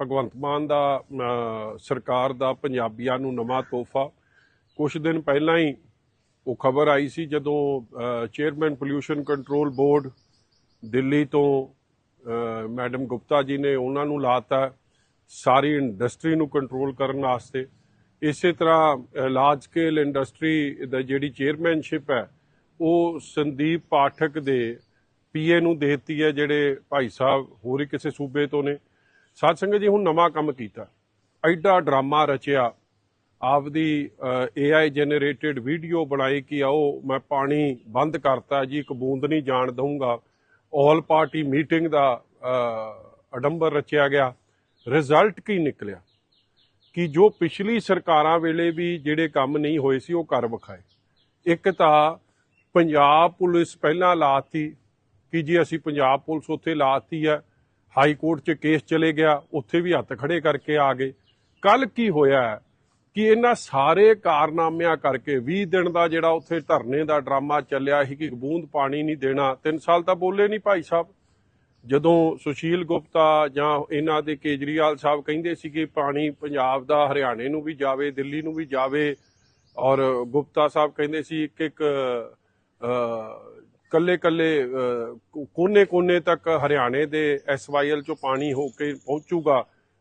ਭਗਵੰਤ ਮਾਨ ਦਾ ਸਰਕਾਰ ਦਾ ਪੰਜਾਬੀਆਂ ਨੂੰ ਨਵਾਂ ਤੋਹਫਾ। ਕੁਝ ਦਿਨ ਪਹਿਲਾਂ ਹੀ ਉਹ ਖਬਰ ਆਈ ਸੀ ਜਦੋਂ chairman pollution control board Delhi ਤੋਂ ਮੈਡਮ ਗੁਪਤਾ ਜੀ ਨੇ ਉਹਨਾਂ ਨੂੰ ਲਾਤਾ ਸਾਰੀ ਇੰਡਸਟਰੀ ਨੂੰ ਕੰਟਰੋਲ ਕਰਨ ਵਾਸਤੇ। ਇਸੇ ਤਰ੍ਹਾਂ ਲਾਰਜ ਸਕੇਲ ਇੰਡਸਟਰੀ ਦਾ ਜਿਹੜੀ ਚੇਅਰਮੈਨਸ਼ਿਪ ਹੈ, ਉਹ ਸੰਦੀਪ ਪਾਠਕ ਦੇ ਪੀਏ ਨੂੰ ਦੇਤੀ ਹੈ, ਜਿਹੜੇ ਭਾਈ ਸਾਹਿਬ ਹੋਰ ਹੀ ਕਿਸੇ ਸੂਬੇ ਤੋਂ ਨੇ। ਸਾਧ ਸੰਗਤ ਜੀ, ਹੁਣ ਨਵਾਂ ਕੰਮ ਕੀਤਾ। ਐਡਾ ਡਰਾਮਾ ਰਚਿਆ। ਆਪਦੀ AI ਜਨਰੇਟਡ ਵੀਡੀਓ ਬਣਾਈ ਕਿ ਆਓ, ਮੈਂ ਪਾਣੀ ਬੰਦ ਕਰਤਾ ਜੀ, ਇੱਕ ਬੂੰਦ ਨਹੀਂ ਜਾਣ ਦਊਂਗਾ। ਆਲ ਪਾਰਟੀ ਮੀਟਿੰਗ ਦਾ ਅਡੰਬਰ ਰਚਿਆ ਗਿਆ। ਰਿਜ਼ਲਟ ਕੀ ਨਿਕਲਿਆ? ਕਿ ਜੋ ਪਿਛਲੀ ਸਰਕਾਰਾਂ ਵੇਲੇ ਵੀ ਜਿਹੜੇ ਕੰਮ ਨਹੀਂ ਹੋਏ ਸੀ, ਉਹ ਕਰ ਵਿਖਾਏ। ਇੱਕ ਤਾਂ ਪੰਜਾਬ ਪੁਲਿਸ ਪਹਿਲਾਂ ਲਾਤੀ ਕਿ ਜੀ, ਅਸੀਂ ਪੰਜਾਬ ਪੁਲਿਸ ਉੱਥੇ ਲਾਤੀ ਹੈ। ਹਾਈ ਕੋਰਟ 'ਚ ਕੇਸ ਚਲੇ ਗਿਆ, ਉੱਥੇ ਵੀ ਹੱਥ ਖੜੇ ਕਰਕੇ ਆ ਗਏ। ਕੱਲ ਕੀ ਹੋਇਆ ਕਿ ਇਹਨਾਂ ਸਾਰੇ ਕਾਰਨਾਮਿਆਂ ਕਰਕੇ 20 ਦਿਨ ਦਾ ਜਿਹੜਾ ਉੱਥੇ ਧਰਨੇ ਦਾ ਡਰਾਮਾ ਚੱਲਿਆ ਸੀ ਕਿ ਬੂੰਦ ਪਾਣੀ ਨਹੀਂ ਦੇਣਾ 3 ਸਾਲ ਤਾਂ ਬੋਲੇ ਨਹੀਂ ਭਾਈ ਸਾਹਿਬ। ਜਦੋਂ ਸੁਸ਼ੀਲ ਗੁਪਤਾ ਜਾਂ ਇਹਨਾਂ ਦੇ ਕੇਜਰੀਵਾਲ ਸਾਹਿਬ ਕਹਿੰਦੇ ਸੀ ਕਿ ਪਾਣੀ ਪੰਜਾਬ ਦਾ, ਹਰਿਆਣੇ ਨੂੰ ਵੀ ਜਾਵੇ, ਦਿੱਲੀ ਨੂੰ ਵੀ ਜਾਵੇ, ਔਰ ਗੁਪਤਾ ਸਾਹਿਬ ਕਹਿੰਦੇ ਸੀ ਇੱਕ ਇੱਕ ਕੱਲੇ ਕੱਲੇ ਕੋਨੇ ਕੋਨੇ ਤੱਕ ਹਰਿਆਣੇ ਦੇ ਐਸਵਾਈਐਲ ਚੋਂ ਪਾਣੀ ਹੋ ਕੇ ਪਹੁੰਚੂਗਾ